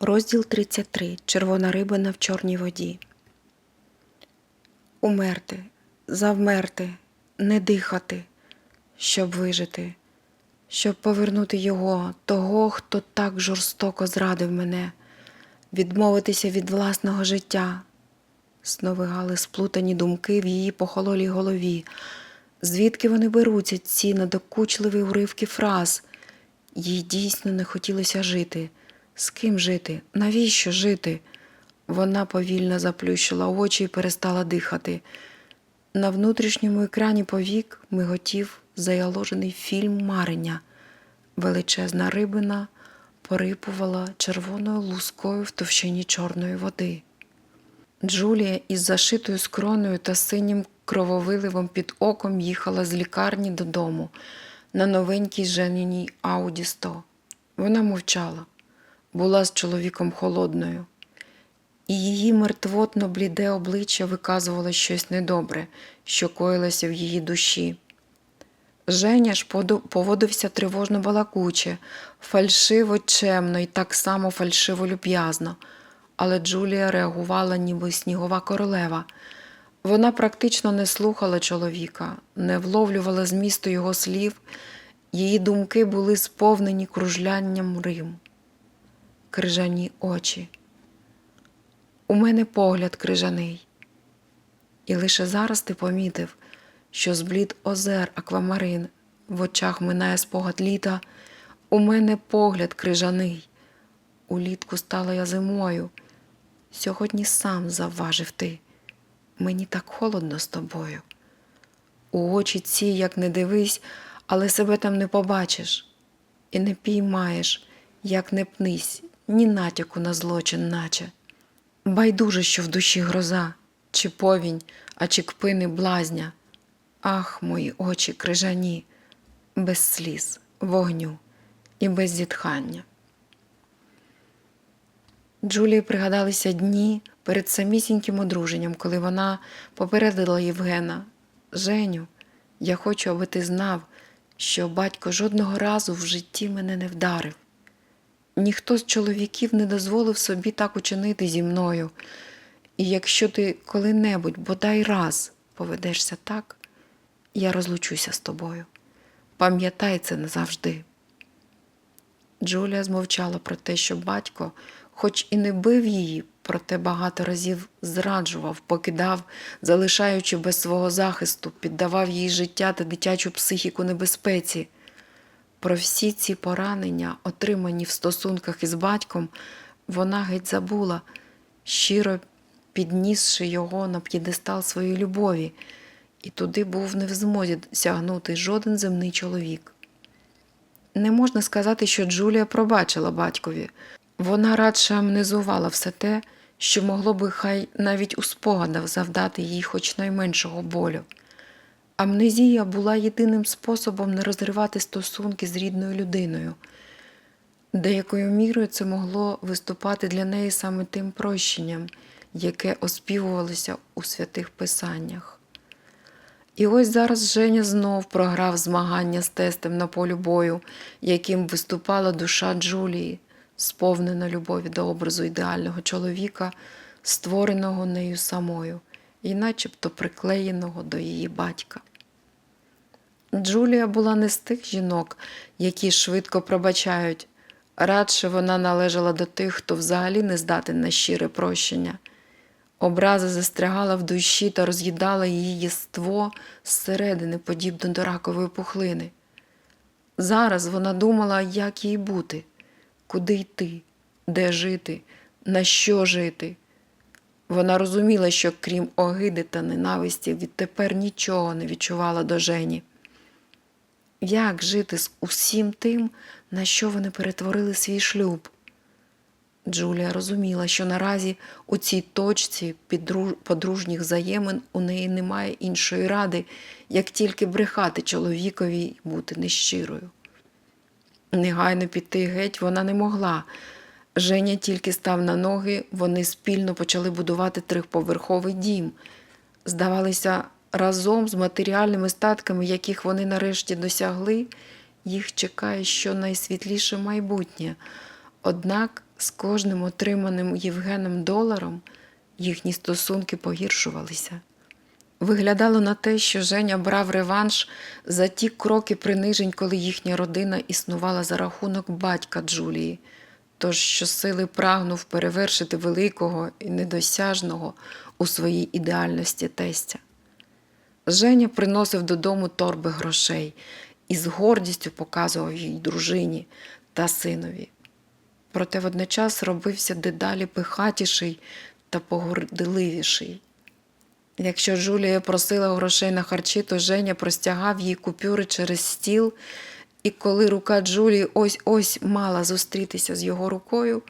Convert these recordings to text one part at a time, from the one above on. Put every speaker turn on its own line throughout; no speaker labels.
Розділ 33. Червона рибина в чорній воді. Умерти, завмерти, не дихати, щоб вижити, щоб повернути його, того, хто так жорстоко зрадив мене, відмовитися від власного життя. Сновигали сплутані думки в її похололій голові. Звідки вони беруться, ці надокучливі уривки фраз? Їй дійсно не хотілося жити. З ким жити? Навіщо жити? Вона повільно заплющила очі і перестала дихати. На внутрішньому екрані повік миготів заяложений фільм Марення. Величезна рибина порипувала червоною лускою в товщині чорної води. Джулія із зашитою скроною та синім крововиливом під оком їхала з лікарні додому на новенькій женіній Ауді 100. Вона мовчала, була з чоловіком холодною, і її мертвотно бліде обличчя виказувало щось недобре, що коїлося в її душі. Женя ж поводився тривожно балакуче, фальшиво чемно і так само фальшиво люб'язно, але Джулія реагувала ніби снігова королева. Вона практично не слухала чоловіка, не вловлювала змісту його слів, її думки були сповнені кружлянням Рим. Крижані очі. У мене погляд крижаний. І лише зараз ти помітив, що зблід озер аквамарин в очах минає спогад літа. У мене погляд крижаний. Улітку стала я зимою. Сьогодні сам завважив ти. Мені так холодно з тобою. У очі ці, як не дивись, але себе там не побачиш. І не піймаєш, як не пнись, ні натяку на злочин, наче. Байдуже, що в душі гроза, чи повінь, а чи кпини блазня. Ах, мої очі крижані, без сліз, вогню і без зітхання. Джулії пригадалися дні перед самісіньким одруженням, коли вона попередила Євгена Женю, я хочу, аби ти знав, що батько жодного разу в житті мене не вдарив. Ніхто з чоловіків не дозволив собі так учинити зі мною. І якщо ти коли-небудь, бодай раз, поведешся так, я розлучуся з тобою. Пам'ятай це назавжди. Джулія змовчала про те, що батько, хоч і не бив її, проте багато разів зраджував, покидав, залишаючи без свого захисту, піддавав їй життя та дитячу психіку небезпеці. Про всі ці поранення, отримані в стосунках із батьком, вона геть забула, щиро піднісши його на п'єдестал своєї любові, і туди був не в змозі сягнути жоден земний чоловік. Не можна сказати, що Джулія пробачила батькові. Вона радше амнезувала все те, що могло би хай навіть у спогадах завдати їй хоч найменшого болю. Амнезія була єдиним способом не розривати стосунки з рідною людиною. Деякою мірою це могло виступати для неї саме тим прощенням, яке оспівувалося у святих писаннях. І ось зараз Женя знов програв змагання з тестем на полі бою, яким виступала душа Джулії, сповнена любові до образу ідеального чоловіка, створеного нею самою, і начебто приклеєного до її батька. Джулія була не з тих жінок, які швидко пробачають. Радше вона належала до тих, хто взагалі не здатен на щире прощення. Образа застрягала в душі та роз'їдала її єство зсередини, подібно до ракової пухлини. Зараз вона думала, як їй бути, куди йти, де жити, на що жити. Вона розуміла, що крім огиди та ненависті, відтепер нічого не відчувала до Жені. Як жити з усім тим, на що вони перетворили свій шлюб? Джулія розуміла, що наразі у цій точці подружніх взаємин у неї немає іншої ради, як тільки брехати чоловікові і бути нещирою. Негайно піти геть вона не могла. Женя тільки став на ноги, вони спільно почали будувати трьохповерховий дім. Здавалося, разом з матеріальними статками, яких вони нарешті досягли, їх чекає щонайсвітліше майбутнє. Однак З кожним отриманим Євгеном доларом їхні стосунки погіршувалися. Виглядало на те, що Женя брав реванш за ті кроки принижень, коли їхня родина існувала за рахунок батька Джулії, тож щосили прагнув перевершити великого і недосяжного у своїй ідеальності тестя. Женя приносив додому торби грошей і з гордістю показував їй дружині та синові. Проте водночас робився дедалі пихатіший та погорделивіший. Якщо Джулія просила грошей на харчі, то Женя простягав їй купюри через стіл, і коли рука Джулії ось ось мала зустрітися з його рукою,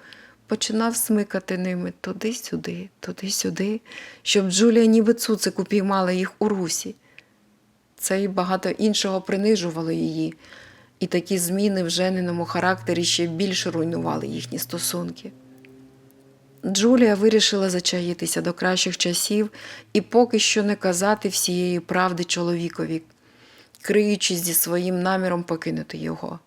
починав смикати ними туди-сюди, туди-сюди, щоб Джулія ніби цуцик упіймала їх у русі. Це і багато іншого принижувало її, і такі зміни в жениному характері ще більше руйнували їхні стосунки. Джулія вирішила зачаїтися до кращих часів і поки що не казати всієї правди чоловікові, криючись зі своїм наміром покинути його.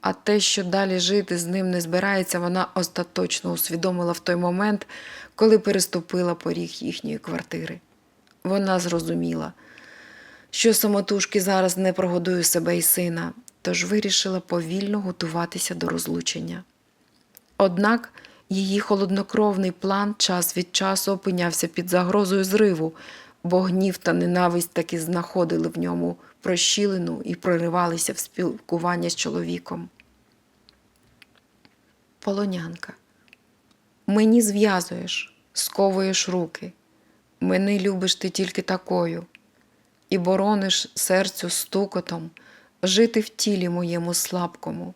А те, що далі жити з ним не збирається, вона остаточно усвідомила в той момент, коли переступила поріг їхньої квартири. Вона зрозуміла, що самотужки зараз не прогодує себе і сина, тож вирішила повільно готуватися до розлучення. Однак її холоднокровний план час від часу опинявся під загрозою зриву, бо гнів та ненависть таки знаходили в ньому прощілину і проривалися в спілкування з чоловіком. Полонянка. Мені зв'язуєш, сковуєш руки. Мене любиш ти тільки такою, і борониш серцю стукотом жити в тілі моєму слабкому.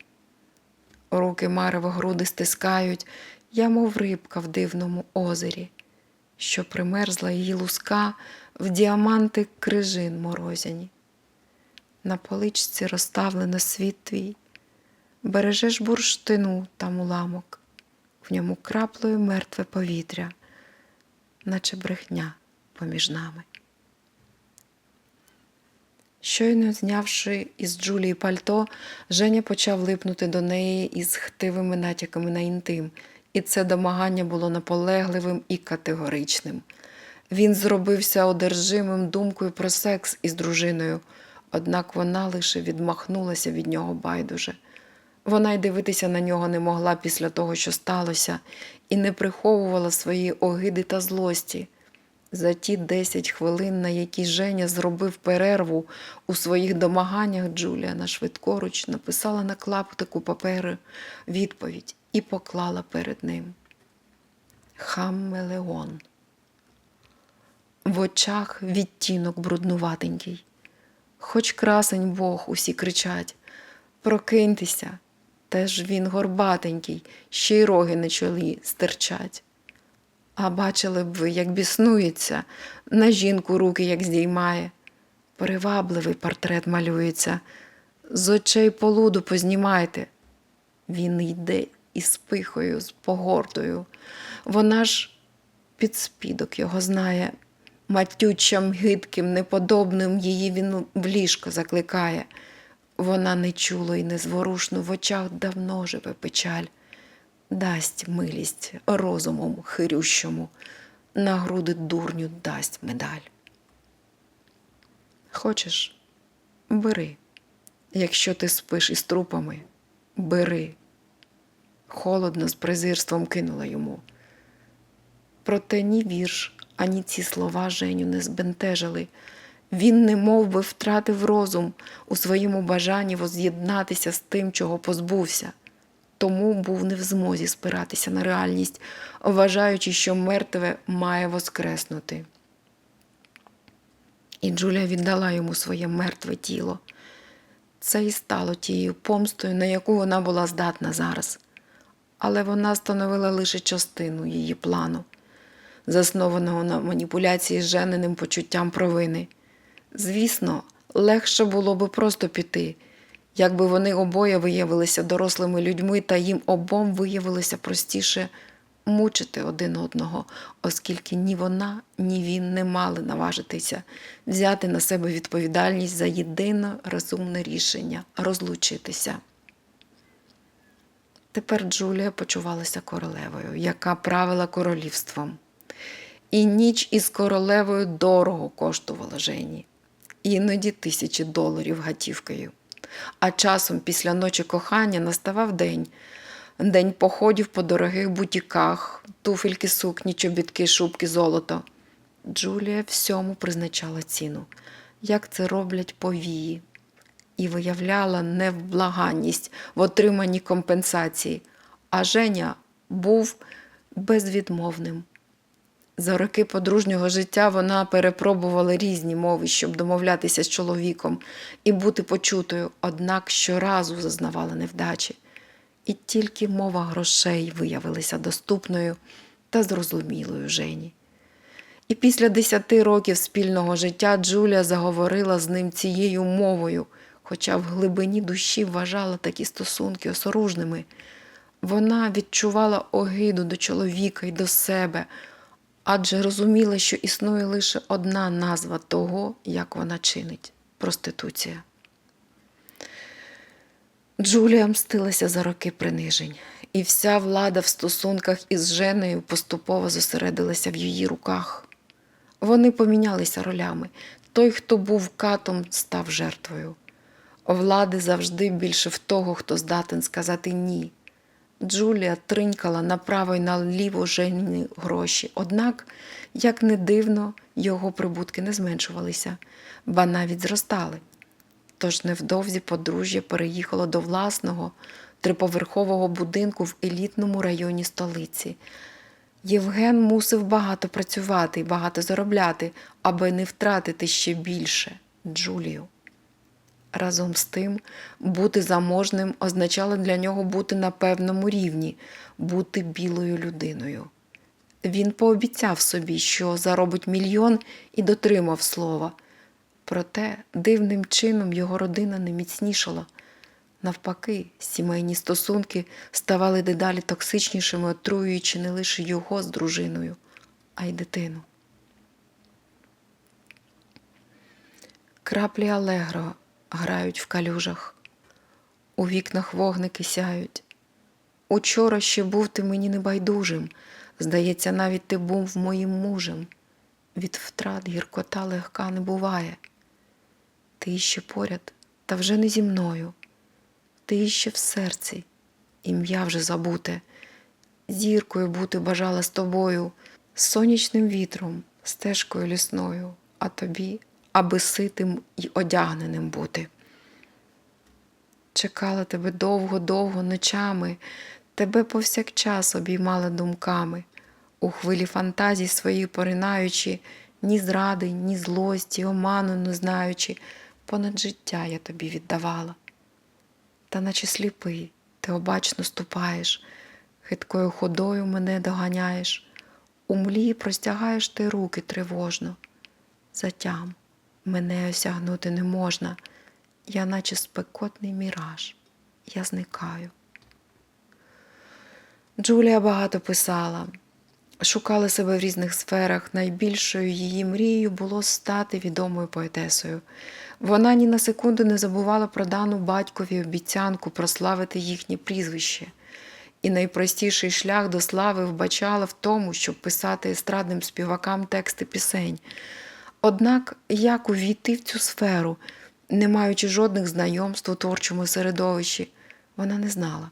Руки Марева груди стискають, я, мов рибка в дивному озері, що примерзла її луска в діаманти крижин морозяні. На поличці розставлено світ твій, бережеш бурштину там уламок, в ньому краплею мертве повітря, наче брехня поміж нами. Щойно знявши із Джулії пальто, Женя почав липнути до неї із хтивими натяками на інтим, і це домагання було наполегливим і категоричним. Він зробився одержимим думкою про секс із дружиною, однак вона лише відмахнулася від нього байдуже. Вона й дивитися на нього не могла після того, що сталося, і не приховувала своєї огиди та злості. За ті десять хвилин, на які Женя зробив перерву у своїх домаганнях, Джулія на швидкоруч написала на клаптику паперу відповідь і поклала перед ним. Хаммелеон. В очах відтінок бруднуватенький. Хоч красень Бог усі кричать Прокиньтеся, теж він горбатенький, ще й роги на чолі стирчать. А бачили б ви, як біснується, на жінку руки як здіймає. Привабливий портрет малюється, з очей полуду познімайте. Він йде із пихою, з погордою. Вона ж під спідок його знає, матючим, гидким, неподобним її він в ліжко закликає. Вона нечуло і незворушно в очах давно живе печаль дасть милість розумом хирющому, на груди дурню дасть медаль. Хочеш, бери, якщо ти спиш із трупами, бери. Холодно з презирством кинула йому. Проте ні вірш, ані ці слова Женю не збентежили. Він не би втратив розум у своєму бажанні воз'єднатися з тим, чого позбувся тому був не в змозі спиратися на реальність, вважаючи, що мертве має воскреснути. І Джулія віддала йому своє мертве тіло. Це і стало тією помстою, на яку вона була здатна зараз. Але вона становила лише частину її плану, заснованого на маніпуляції з жененим почуттям провини. Звісно, легше було би просто піти якби вони обоє виявилися дорослими людьми, та їм обом виявилося простіше мучити один одного, оскільки ні вона, ні він не мали наважитися взяти на себе відповідальність за єдине розумне рішення розлучитися. Тепер Джулія почувалася королевою, яка правила королівством. І ніч із королевою дорого коштувала Жені, іноді тисячі доларів готівкою. А часом після ночі кохання наставав день. День походів по дорогих бутіках, туфельки, сукні, чобітки, шубки, золото. Джулія всьому призначала ціну, як це роблять повії, і виявляла невблаганність в отриманні компенсації, а Женя був безвідмовним. За роки подружнього життя вона перепробувала різні мови, щоб домовлятися з чоловіком і бути почутою, однак щоразу зазнавала невдачі. І тільки мова грошей виявилася доступною та зрозумілою Жені. І після десяти років спільного життя Джулія заговорила з ним цією мовою, хоча в глибині душі вважала такі стосунки осоружними. Вона відчувала огиду до чоловіка і до себе, адже розуміла, що існує лише одна назва того, як вона чинить проституція. Джулія мстилася за роки принижень, і вся влада в стосунках із Женою поступово зосередилася в її руках. Вони помінялися ролями. Той, хто був катом, став жертвою. Влади завжди більше в того, хто здатен сказати ні. Джулія тринькала направо й наліво Жені гроші. Однак, як не дивно, його прибутки не зменшувалися, ба навіть зростали. Тож невдовзі подружжя переїхало до власного триповерхового будинку в елітному районі столиці. Євген мусив багато працювати і багато заробляти, аби не втратити ще більше Джулію. Разом з тим, бути заможним означало для нього бути на певному рівні, бути білою людиною. Він пообіцяв собі, що заробить мільйон і дотримав слова. Проте дивним чином його родина не міцнішала. Навпаки, сімейні стосунки ставали дедалі токсичнішими, отруюючи не лише його з дружиною, а й дитину. Краплі алегро грають в калюжах, у вікнах вогники сяють. Учора ще був ти мені небайдужим, здається, навіть ти був моїм мужем. Від втрат гіркота легка не буває. Ти іще поряд, та вже не зі мною. Ти іще в серці, ім'я вже забуте. Зіркою бути бажала з тобою, сонячним вітром, стежкою лісною, а тобі, аби ситим і одягненим бути. Чекала тебе довго-довго ночами, тебе повсякчас обіймала думками, у хвилі фантазій свої поринаючи, ні зради, ні злості, оману не знаючи, понад життя я тобі віддавала. Та наче сліпий, ти обачно ступаєш, хиткою ходою мене доганяєш, у млі простягаєш ти руки тривожно. Затям мене осягнути не можна, я наче спекотний міраж, я зникаю. Джулія багато писала, шукала себе в різних сферах. Найбільшою її мрією було стати відомою поетесою. Вона ні на секунду не забувала про дану батькові обіцянку прославити їхнє прізвище. І найпростіший шлях до слави вбачала в тому, щоб писати естрадним співакам тексти пісень. Однак як увійти в цю сферу, не маючи жодних знайомств у творчому середовищі, вона не знала.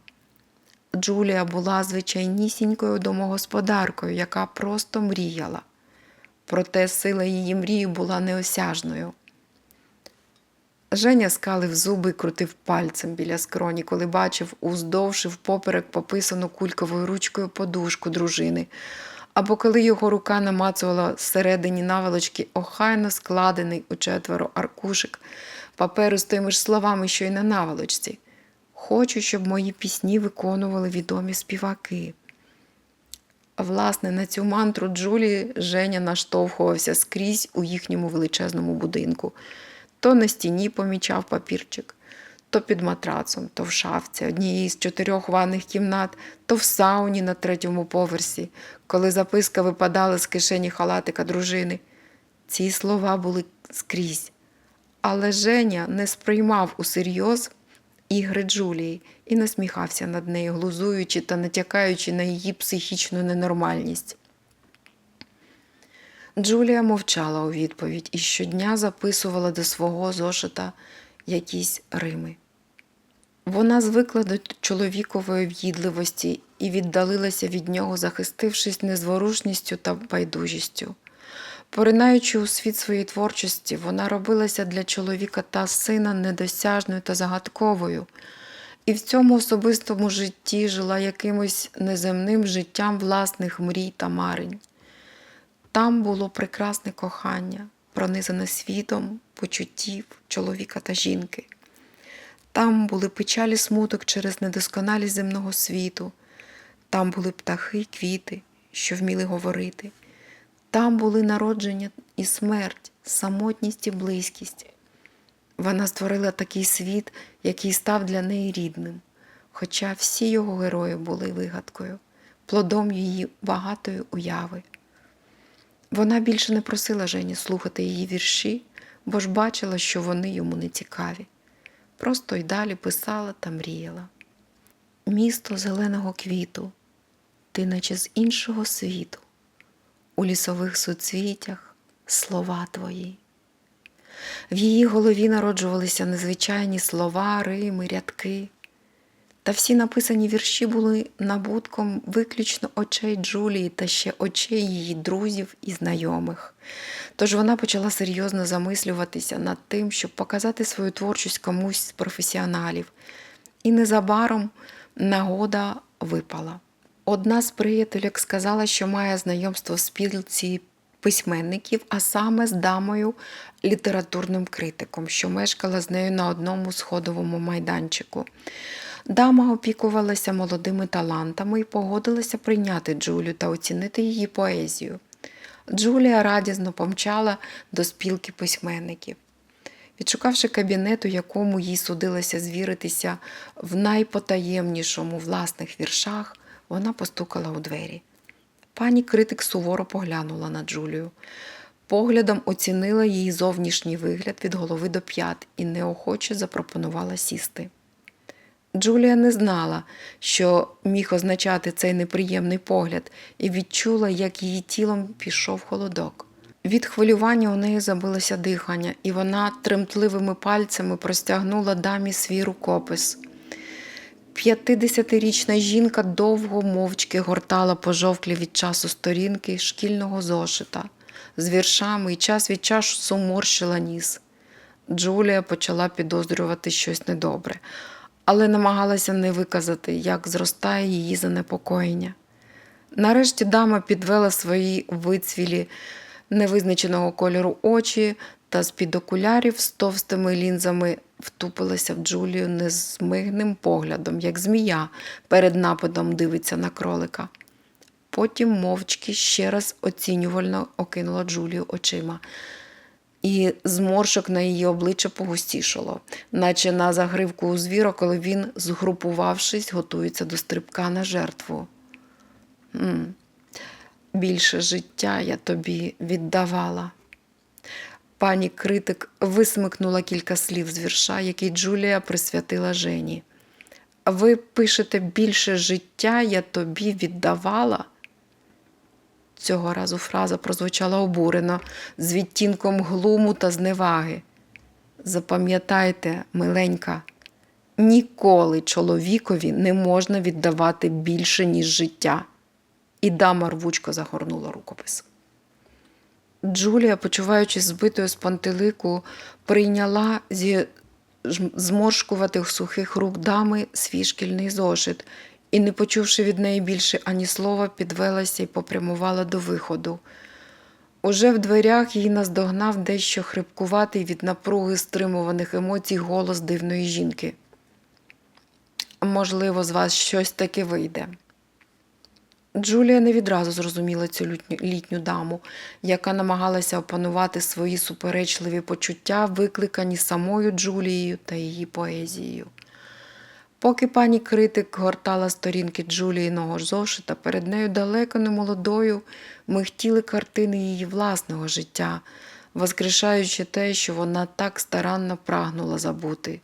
Джулія була звичайнісінькою домогосподаркою, яка просто мріяла. Проте сила її мрії була неосяжною. Женя скалив зуби і крутив пальцем біля скроні, коли бачив уздовж і впоперек пописану кульковою ручкою подушку дружини, або коли його рука намацувала всередині наволочки охайно складений у четверо аркушик паперу з тими ж словами, що й на наволочці. Хочу, щоб мої пісні виконували відомі співаки. Власне, на цю мантру Джулії Женя наштовхувався скрізь у їхньому величезному будинку. То на стіні помічав папірчик, то під матрацом, то в шафці однієї з чотирьох ванних кімнат, то в сауні на третьому поверсі, коли записка випадала з кишені халатика дружини. Ці слова були скрізь. Але Женя не сприймав усерйоз ігри Джулії і насміхався над нею, глузуючи та натякаючи на її психічну ненормальність. Джулія мовчала у відповідь і щодня записувала до свого зошита якісь рими. Вона звикла до чоловікової в'їдливості і віддалилася від нього, захистившись незворушністю та байдужістю. Поринаючи у світ своєї творчості, вона робилася для чоловіка та сина недосяжною та загадковою, і в цьому особистому житті жила якимось неземним життям власних мрій та марень. Там було прекрасне кохання, пронизане світом, почуттів чоловіка та жінки. Там були печалі смуток через недосконалість земного світу, там були птахи квіти, що вміли говорити, там були народження і смерть, самотність і близькість. Вона створила такий світ, який став для неї рідним, хоча всі його герої були вигадкою, плодом її багатої уяви. Вона більше не просила Жені слухати її вірші, бо ж бачила, що вони йому не цікаві. Просто й далі писала та мріяла. Місто зеленого квіту, ти наче з іншого світу, у лісових суцвітях слова твої. В її голові народжувалися незвичайні слова, рими, рядки. Та всі написані вірші були набутком виключно очей Джулії та ще очей її друзів і знайомих. Тож вона почала серйозно замислюватися над тим, щоб показати свою творчість комусь з професіоналів. І незабаром нагода випала. Одна з приятелек сказала, що має знайомство в спілці письменників, а саме з дамою літературним критиком, що мешкала з нею на одному сходовому майданчику. Дама опікувалася молодими талантами і погодилася прийняти Джулю та оцінити її поезію. Джулія радісно помчала до спілки письменників. Відшукавши кабінет, у якому їй судилося звіритися в найпотаємнішому власних віршах, вона постукала у двері. Пані критик суворо поглянула на Джулію. Поглядом оцінила її зовнішній вигляд від голови до п'ят і неохоче запропонувала сісти. Джулія не знала, що міг означати цей неприємний погляд, і відчула, як її тілом пішов холодок. Від хвилювання у неї забилося дихання, і вона тремтливими пальцями простягнула дамі свій рукопис. П'ятидесятирічна жінка довго мовчки гортала пожовклі від часу сторінки шкільного зошита з віршами і час від часу суморщила ніс. Джулія почала підозрювати щось недобре, але намагалася не виказати, як зростає її занепокоєння. Нарешті дама підвела свої вицвілі невизначеного кольору очі та з-під окулярів з товстими лінзами втупилася в Джулію незмигним поглядом, як змія перед нападом дивиться на кролика. Потім мовчки ще раз оцінювально окинула Джулію очима. І зморшок на її обличчя погустішало, наче на загривку у звіра, коли він, згрупувавшись, готується до стрибка на жертву. м Більше життя я тобі віддавала. Пані критик висмикнула кілька слів з вірша, який Джулія присвятила Жені. Ви пишете більше життя я тобі віддавала. Цього разу фраза прозвучала обурено, з відтінком глуму та зневаги. Запам'ятайте, миленька, ніколи чоловікові не можна віддавати більше, ніж життя. І дама рвучко загорнула рукопис. Джулія, почуваючись збитою з пантелику, прийняла зі зморшкуватих сухих рук дами свій шкільний зошит і, не почувши від неї більше ані слова, підвелася і попрямувала до виходу. Уже в дверях її наздогнав дещо хрипкуватий від напруги стримуваних емоцій голос дивної жінки. Можливо, з вас щось таки вийде. Джулія не відразу зрозуміла цю лютню- літню даму, яка намагалася опанувати свої суперечливі почуття, викликані самою Джулією та її поезією. Поки пані критик гортала сторінки Джуліїного зошита, перед нею далеко не молодою михтіли картини її власного життя, воскрешаючи те, що вона так старанно прагнула забути.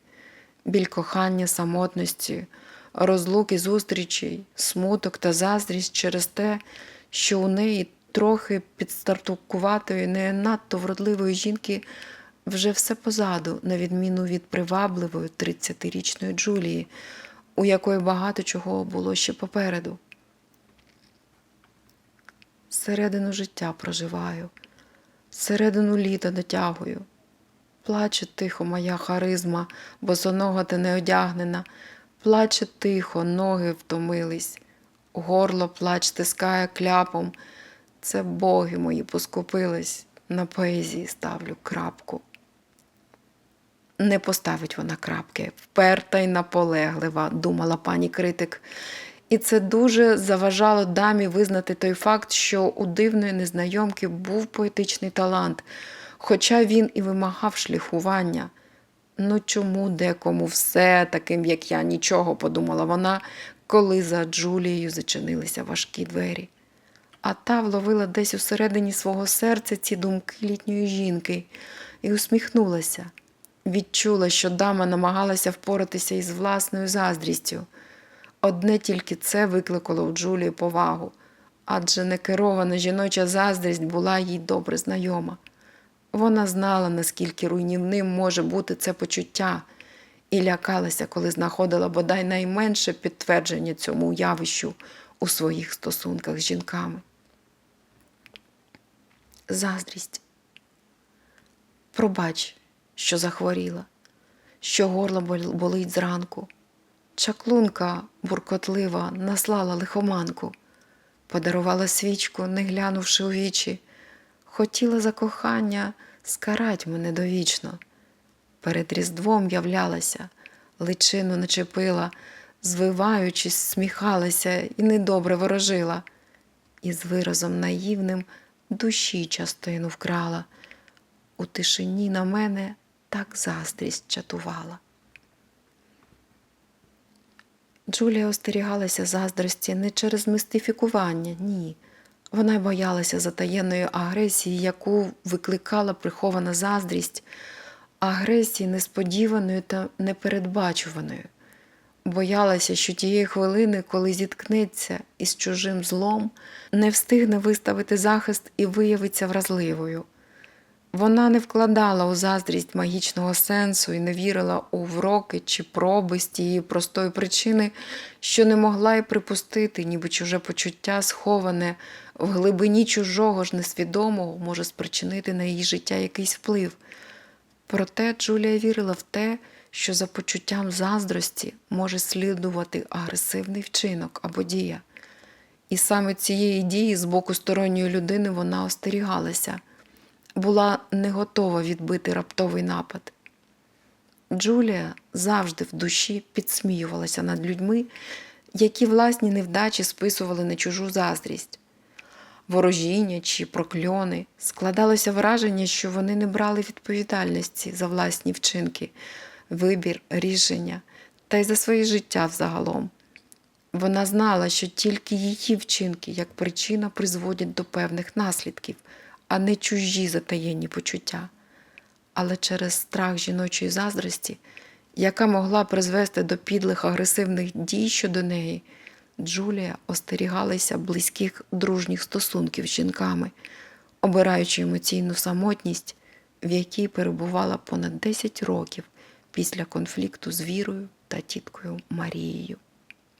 Біль кохання, самотності, розлуки, зустрічей, смуток та заздрість через те, що у неї трохи підстартукуватої, не надто вродливої жінки вже все позаду, на відміну від привабливої 30-річної Джулії, у якої багато чого було ще попереду. Середину життя проживаю, середину літа дотягую. Плаче тихо моя харизма, босонога та неодягнена. Плаче тихо, ноги втомились, горло плач стискає кляпом. Це боги мої поскупились, на поезії ставлю крапку. Не поставить вона крапки, вперта й наполеглива, думала пані критик. І це дуже заважало дамі визнати той факт, що у дивної незнайомки був поетичний талант, хоча він і вимагав шліфування. Ну чому декому все таким, як я, нічого, подумала вона, коли за Джулією зачинилися важкі двері. А та вловила десь усередині свого серця ці думки літньої жінки і усміхнулася. Відчула, що дама намагалася впоратися із власною заздрістю. Одне тільки це викликало у Джулії повагу, адже некерована жіноча заздрість була їй добре знайома. Вона знала, наскільки руйнівним може бути це почуття, і лякалася, коли знаходила бодай найменше підтвердження цьому явищу у своїх стосунках з жінками. Заздрість. Пробач, що захворіла, що горло болить зранку. Чаклунка буркотлива наслала лихоманку, подарувала свічку, не глянувши у вічі, хотіла за кохання скарать мене довічно. Перед Різдвом являлася, личину начепила, звиваючись, сміхалася і недобре ворожила, і з виразом наївним душі частину вкрала. У тишині на мене так заздрість чатувала. Джулія остерігалася заздрості не через мистифікування, ні. Вона й боялася затаєної агресії, яку викликала прихована заздрість, агресії несподіваної та непередбачуваної. Боялася, що тієї хвилини, коли зіткнеться із чужим злом, не встигне виставити захист і виявиться вразливою. Вона не вкладала у заздрість магічного сенсу і не вірила у вроки чи проби з тієї простої причини, що не могла й припустити, ніби чуже почуття, сховане в глибині чужого ж несвідомого, може спричинити на її життя якийсь вплив. Проте Джулія вірила в те, що за почуттям заздрості може слідувати агресивний вчинок або дія. І саме цієї дії з боку сторонньої людини вона остерігалася, була не готова відбити раптовий напад. Джулія завжди в душі підсміювалася над людьми, які власні невдачі списували на чужу заздрість. Ворожіння чи прокльони складалося враження, що вони не брали відповідальності за власні вчинки, вибір, рішення та й за своє життя взагалом. Вона знала, що тільки її вчинки як причина призводять до певних наслідків, а не чужі затаєнні почуття. Але через страх жіночої заздрості, яка могла призвести до підлих агресивних дій щодо неї, Джулія остерігалася близьких дружніх стосунків з жінками, обираючи емоційну самотність, в якій перебувала понад 10 років після конфлікту з Вірою та тіткою Марією.